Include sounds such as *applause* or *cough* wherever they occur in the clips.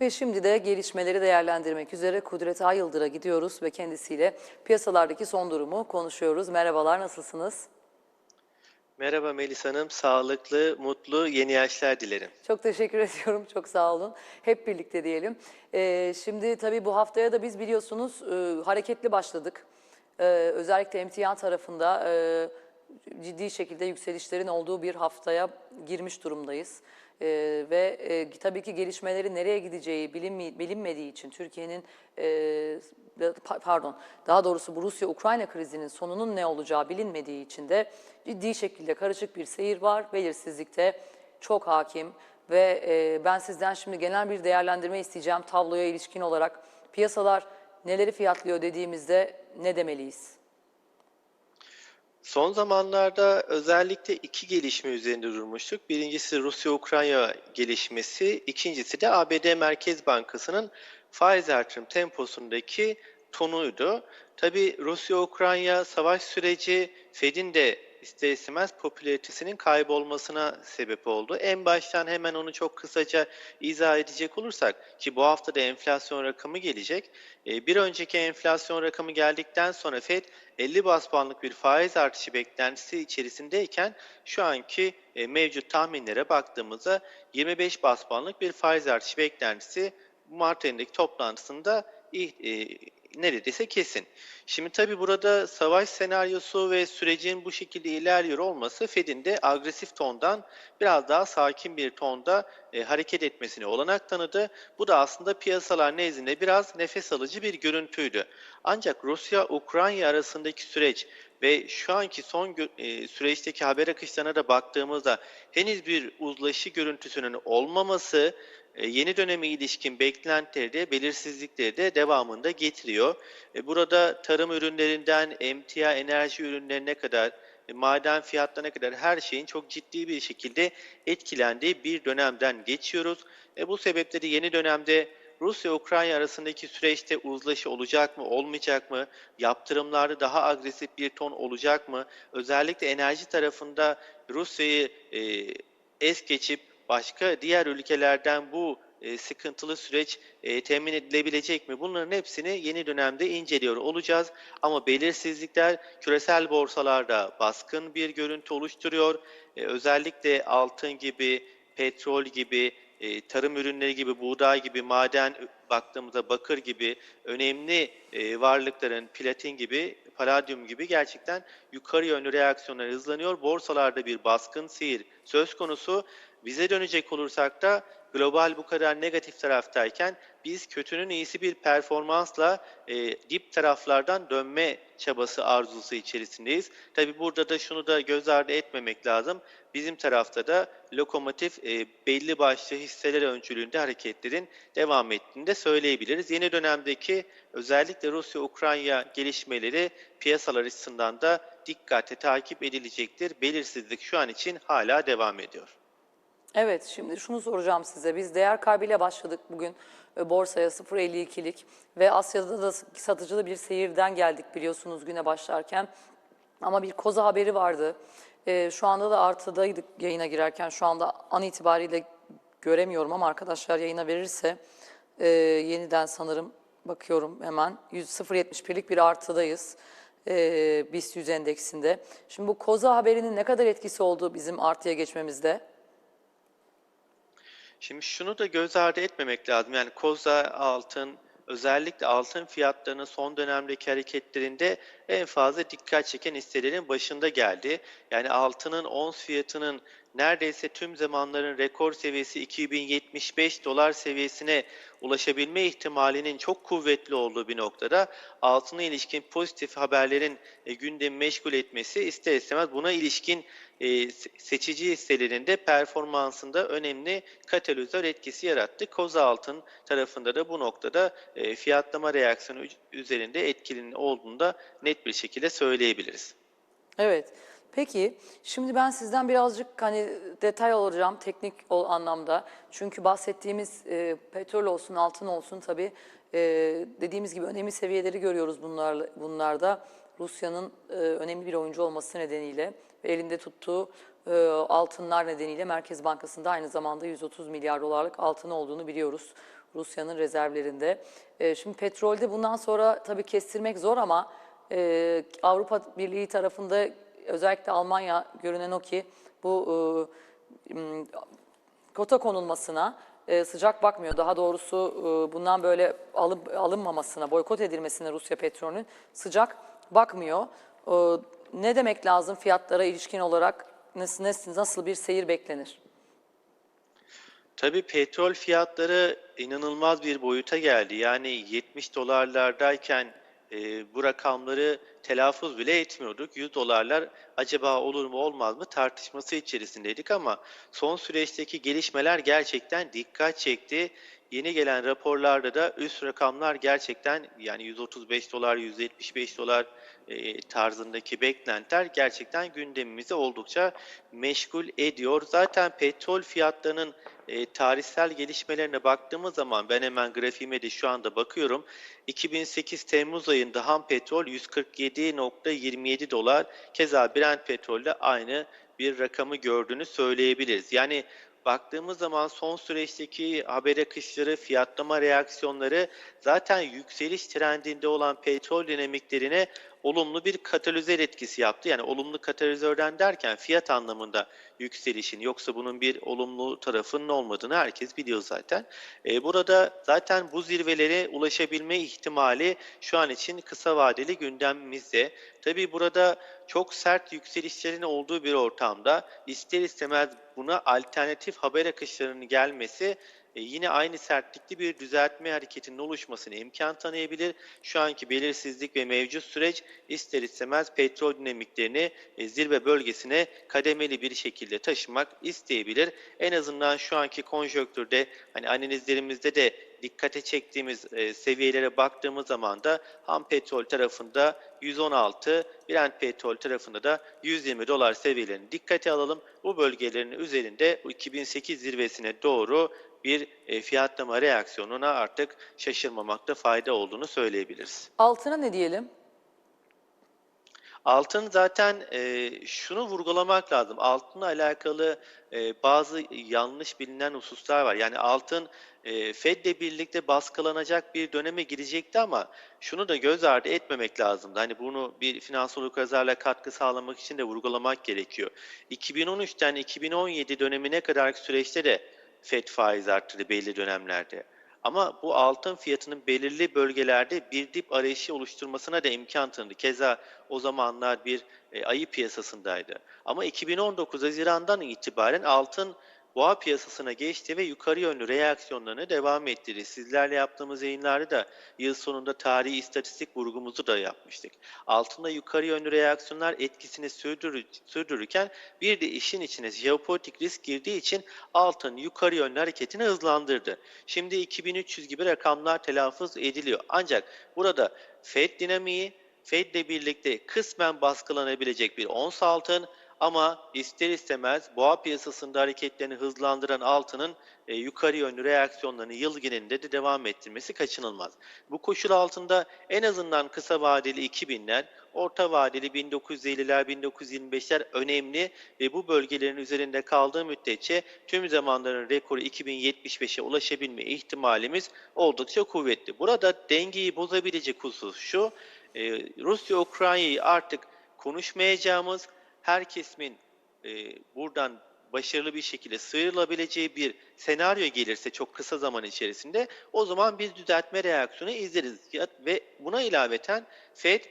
Ve şimdi de gelişmeleri değerlendirmek üzere Kudret Ayıldır'a gidiyoruz ve kendisiyle piyasalardaki son durumu konuşuyoruz. Merhabalar, nasılsınız? Merhaba Melis Hanım, sağlıklı, mutlu yeni yaşlar dilerim. Çok teşekkür *laughs* ediyorum, çok sağ olun. Hep birlikte diyelim. Ee, şimdi tabii bu haftaya da biz biliyorsunuz e, hareketli başladık. Ee, özellikle emtia tarafında e, ciddi şekilde yükselişlerin olduğu bir haftaya girmiş durumdayız. Ee, ve e, tabii ki gelişmeleri nereye gideceği bilinmi- bilinmediği için Türkiye'nin e, pa- pardon daha doğrusu bu Rusya-Ukrayna krizinin sonunun ne olacağı bilinmediği için de ciddi şekilde karışık bir seyir var. Belirsizlikte çok hakim ve e, ben sizden şimdi genel bir değerlendirme isteyeceğim tabloya ilişkin olarak. Piyasalar neleri fiyatlıyor dediğimizde ne demeliyiz? Son zamanlarda özellikle iki gelişme üzerinde durmuştuk. Birincisi Rusya-Ukrayna gelişmesi, ikincisi de ABD Merkez Bankası'nın faiz artırım temposundaki tonuydu. Tabii Rusya-Ukrayna savaş süreci Fed'in de ister istemez popülaritesinin kaybolmasına sebep oldu. En baştan hemen onu çok kısaca izah edecek olursak ki bu hafta da enflasyon rakamı gelecek. Ee, Bir önceki enflasyon rakamı geldikten sonra Fed 50 bas puanlık bir faiz artışı beklentisi içerisindeyken şu anki e, mevcut tahminlere baktığımızda 25 bas puanlık bir faiz artışı beklentisi Mart ayındaki toplantısında e, neredeyse kesin. Şimdi tabii burada savaş senaryosu ve sürecin bu şekilde ilerliyor olması Fed'in de agresif tondan biraz daha sakin bir tonda e, hareket etmesine olanak tanıdı. Bu da aslında piyasalar nezdinde biraz nefes alıcı bir görüntüydü. Ancak Rusya-Ukrayna arasındaki süreç ve şu anki son e, süreçteki haber akışlarına da baktığımızda henüz bir uzlaşı görüntüsünün olmaması yeni döneme ilişkin beklentileri belirsizlikleri de devamında getiriyor. E, Burada tarım ürünlerinden emtia enerji ürünlerine kadar e, maden fiyatlarına kadar her şeyin çok ciddi bir şekilde etkilendiği bir dönemden geçiyoruz. E, bu sebeple de yeni dönemde Rusya-Ukrayna arasındaki süreçte uzlaşı olacak mı, olmayacak mı? Yaptırımlarda daha agresif bir ton olacak mı? Özellikle enerji tarafında Rusya'yı e, es geçip başka diğer ülkelerden bu e, sıkıntılı süreç e, temin edilebilecek mi? Bunların hepsini yeni dönemde inceliyor olacağız. Ama belirsizlikler küresel borsalarda baskın bir görüntü oluşturuyor. E, özellikle altın gibi, petrol gibi, tarım ürünleri gibi, buğday gibi, maden baktığımızda bakır gibi önemli varlıkların platin gibi, paladyum gibi gerçekten yukarı yönlü reaksiyonlar hızlanıyor. Borsalarda bir baskın seyir söz konusu. Bize dönecek olursak da global bu kadar negatif taraftayken biz kötünün iyisi bir performansla e, dip taraflardan dönme çabası arzusu içerisindeyiz. Tabi burada da şunu da göz ardı etmemek lazım. Bizim tarafta da lokomotif e, belli başlı hisseler öncülüğünde hareketlerin devam ettiğini de söyleyebiliriz. Yeni dönemdeki özellikle Rusya-Ukrayna gelişmeleri piyasalar açısından da dikkatle takip edilecektir. Belirsizlik şu an için hala devam ediyor. Evet, şimdi şunu soracağım size. Biz değer kaybıyla başladık bugün e, borsaya 0.52'lik ve Asya'da da satıcılı bir seyirden geldik biliyorsunuz güne başlarken. Ama bir koza haberi vardı. E, şu anda da artıdaydık yayına girerken. Şu anda an itibariyle göremiyorum ama arkadaşlar yayına verirse e, yeniden sanırım bakıyorum hemen 100 0.71'lik bir artıdayız. E, BIST 100 endeksinde. Şimdi bu koza haberinin ne kadar etkisi oldu bizim artıya geçmemizde? Şimdi şunu da göz ardı etmemek lazım. Yani koza altın özellikle altın fiyatlarının son dönemdeki hareketlerinde en fazla dikkat çeken hisselerin başında geldi. Yani altının ons fiyatının neredeyse tüm zamanların rekor seviyesi 2075 dolar seviyesine ulaşabilme ihtimalinin çok kuvvetli olduğu bir noktada altına ilişkin pozitif haberlerin e, gündemi meşgul etmesi ister istemez buna ilişkin e, se- seçici hisselerin de performansında önemli katalizör etkisi yarattı. Koza altın tarafında da bu noktada e, fiyatlama reaksiyonu üz- üzerinde etkili olduğunu da net bir şekilde söyleyebiliriz. Evet. Peki şimdi ben sizden birazcık hani detay alacağım teknik ol anlamda. Çünkü bahsettiğimiz e, petrol olsun, altın olsun tabii e, dediğimiz gibi önemli seviyeleri görüyoruz bunlarla, bunlarda. Rusya'nın e, önemli bir oyuncu olması nedeniyle ve elinde tuttuğu e, altınlar nedeniyle Merkez Bankası'nda aynı zamanda 130 milyar dolarlık altın olduğunu biliyoruz Rusya'nın rezervlerinde. E, şimdi petrolde bundan sonra tabii kestirmek zor ama e, Avrupa Birliği tarafında özellikle Almanya görünen o ki bu e, kota konulmasına e, sıcak bakmıyor. Daha doğrusu e, bundan böyle alın, alınmamasına, boykot edilmesine Rusya petrolünün sıcak bakmıyor. E, ne demek lazım fiyatlara ilişkin olarak nasıl, nasıl bir seyir beklenir? Tabii petrol fiyatları inanılmaz bir boyuta geldi. Yani 70 dolarlardayken e, bu rakamları telaffuz bile etmiyorduk. 100 dolarlar acaba olur mu olmaz mı tartışması içerisindeydik ama son süreçteki gelişmeler gerçekten dikkat çekti. Yeni gelen raporlarda da üst rakamlar gerçekten yani 135 dolar, 175 dolar e, tarzındaki beklentiler gerçekten gündemimizi oldukça meşgul ediyor. Zaten petrol fiyatlarının e, tarihsel gelişmelerine baktığımız zaman ben hemen grafiğime de şu anda bakıyorum. 2008 Temmuz ayında ham petrol 147.27 dolar. Keza Brent petrolde aynı bir rakamı gördüğünü söyleyebiliriz. Yani baktığımız zaman son süreçteki haber akışları, fiyatlama reaksiyonları zaten yükseliş trendinde olan petrol dinamiklerine olumlu bir katalizör etkisi yaptı. Yani olumlu katalizörden derken fiyat anlamında yükselişin yoksa bunun bir olumlu tarafının olmadığını herkes biliyor zaten. Ee, burada zaten bu zirvelere ulaşabilme ihtimali şu an için kısa vadeli gündemimizde. Tabii burada çok sert yükselişlerin olduğu bir ortamda ister istemez buna alternatif haber akışlarının gelmesi e, yine aynı sertlikli bir düzeltme hareketinin oluşmasına imkan tanıyabilir. Şu anki belirsizlik ve mevcut süreç ister istemez petrol dinamiklerini e, zirve bölgesine kademeli bir şekilde taşımak isteyebilir. En azından şu anki konjonktürde hani analizlerimizde de dikkate çektiğimiz e, seviyelere baktığımız zaman da ham petrol tarafında 116, Brent petrol tarafında da 120 dolar seviyelerini dikkate alalım. Bu bölgelerin üzerinde bu 2008 zirvesine doğru bir e, fiyatlama reaksiyonuna artık şaşırmamakta fayda olduğunu söyleyebiliriz. Altına ne diyelim? Altın zaten e, şunu vurgulamak lazım. Altınla alakalı e, bazı yanlış bilinen hususlar var. Yani altın e, Fed'le birlikte baskılanacak bir döneme girecekti ama şunu da göz ardı etmemek lazımdı. Hani bunu bir finansal okuryazarlığa katkı sağlamak için de vurgulamak gerekiyor. 2013'ten 2017 dönemine kadar süreçte de Fed faiz arttırdı belli dönemlerde. Ama bu altın fiyatının belirli bölgelerde bir dip arayışı oluşturmasına da imkan tanıdı. Keza o zamanlar bir e, ayı piyasasındaydı. Ama 2019 Haziran'dan itibaren altın boğa piyasasına geçti ve yukarı yönlü reaksiyonlarını devam ettirdi. Sizlerle yaptığımız yayınlarda da yıl sonunda tarihi istatistik vurgumuzu da yapmıştık. Altında yukarı yönlü reaksiyonlar etkisini sürdürür, sürdürürken bir de işin içine jeopolitik risk girdiği için altın yukarı yönlü hareketini hızlandırdı. Şimdi 2300 gibi rakamlar telaffuz ediliyor. Ancak burada Fed dinamiği, Fed ile birlikte kısmen baskılanabilecek bir ons altın ama ister istemez boğa piyasasında hareketlerini hızlandıran altının e, yukarı yönlü reaksiyonlarını yıl genelinde de devam ettirmesi kaçınılmaz. Bu koşul altında en azından kısa vadeli 2000'ler, orta vadeli 1950'ler, 1925'ler önemli ve bu bölgelerin üzerinde kaldığı müddetçe tüm zamanların rekoru 2075'e ulaşabilme ihtimalimiz oldukça kuvvetli. Burada dengeyi bozabilecek husus şu, e, Rusya-Ukrayna'yı artık konuşmayacağımız, her kesimin e, buradan başarılı bir şekilde sıyrılabileceği bir senaryo gelirse çok kısa zaman içerisinde o zaman biz düzeltme reaksiyonu izleriz. Ve buna ilaveten Fed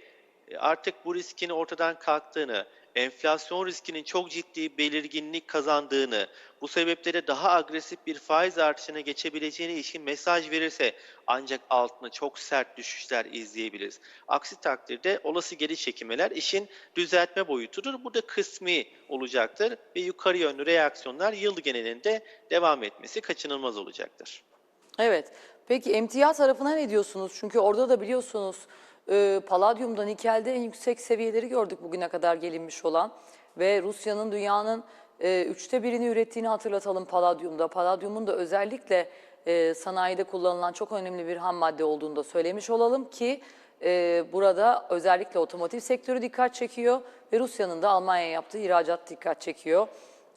e, artık bu riskin ortadan kalktığını, enflasyon riskinin çok ciddi belirginlik kazandığını, bu sebeplere daha agresif bir faiz artışına geçebileceğine ilişkin mesaj verirse ancak altına çok sert düşüşler izleyebiliriz. Aksi takdirde olası geri çekilmeler işin düzeltme boyutudur. Bu da kısmi olacaktır ve yukarı yönlü reaksiyonlar yıl genelinde devam etmesi kaçınılmaz olacaktır. Evet. Peki emtia tarafına ne diyorsunuz? Çünkü orada da biliyorsunuz e, paladyumda, nikelde en yüksek seviyeleri gördük bugüne kadar gelinmiş olan. Ve Rusya'nın dünyanın e, üçte birini ürettiğini hatırlatalım paladyumda. Paladyumun da özellikle e, sanayide kullanılan çok önemli bir ham madde olduğunu da söylemiş olalım ki e, burada özellikle otomotiv sektörü dikkat çekiyor ve Rusya'nın da Almanya'ya yaptığı ihracat dikkat çekiyor.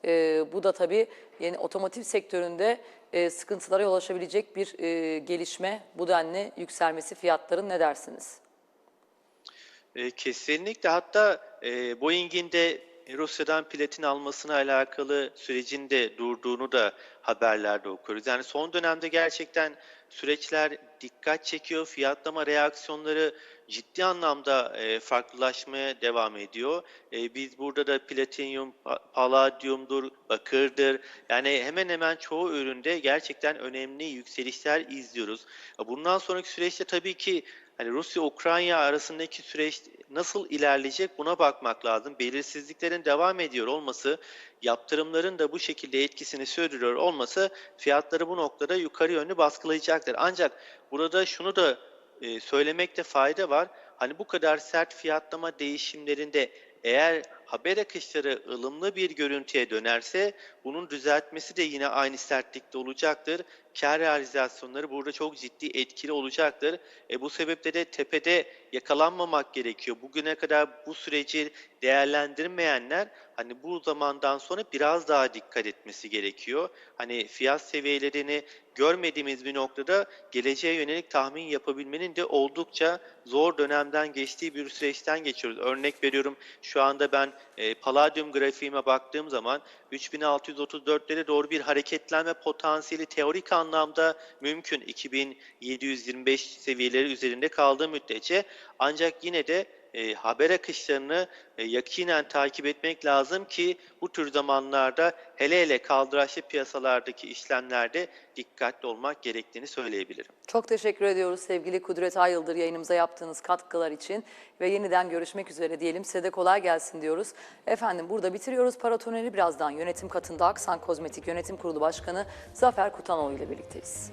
Ee, bu da tabii yeni otomotiv sektöründe e, sıkıntılara yol açabilecek bir e, gelişme bu denli yükselmesi fiyatların ne dersiniz? E, Kesinlikle hatta e, Boeing'in de Rusya'dan platin almasına alakalı sürecin de durduğunu da haberlerde okuyoruz. Yani son dönemde gerçekten süreçler dikkat çekiyor, fiyatlama reaksiyonları ciddi anlamda e, farklılaşmaya devam ediyor. E, biz burada da platinyum, pa- paladyumdur, bakırdır yani hemen hemen çoğu üründe gerçekten önemli yükselişler izliyoruz. Bundan sonraki süreçte tabii ki Hani Rusya-Ukrayna arasındaki süreç nasıl ilerleyecek buna bakmak lazım. Belirsizliklerin devam ediyor olması, yaptırımların da bu şekilde etkisini sürdürüyor olması fiyatları bu noktada yukarı yönlü baskılayacaktır. Ancak burada şunu da e, söylemekte fayda var. Hani bu kadar sert fiyatlama değişimlerinde eğer haber akışları ılımlı bir görüntüye dönerse bunun düzeltmesi de yine aynı sertlikte olacaktır. Kar realizasyonları burada çok ciddi etkili olacaktır. E, bu sebeple de tepede yakalanmamak gerekiyor. Bugüne kadar bu süreci değerlendirmeyenler hani bu zamandan sonra biraz daha dikkat etmesi gerekiyor. Hani fiyat seviyelerini görmediğimiz bir noktada geleceğe yönelik tahmin yapabilmenin de oldukça zor dönemden geçtiği bir süreçten geçiyoruz. Örnek veriyorum şu anda ben e, Palladium grafiğime baktığım zaman 3634'lere doğru bir hareketlenme potansiyeli teorik anlamda mümkün 2725 seviyeleri üzerinde kaldığı müddetçe ancak yine de e, haber akışlarını e, yakinen takip etmek lazım ki bu tür zamanlarda hele hele kaldıraçlı piyasalardaki işlemlerde dikkatli olmak gerektiğini söyleyebilirim. Çok teşekkür ediyoruz sevgili Kudret Ayıldır yayınımıza yaptığınız katkılar için ve yeniden görüşmek üzere diyelim. Size de kolay gelsin diyoruz. Efendim burada bitiriyoruz Paratonel'i birazdan yönetim katında Aksan Kozmetik Yönetim Kurulu Başkanı Zafer Kutanoğlu ile birlikteyiz.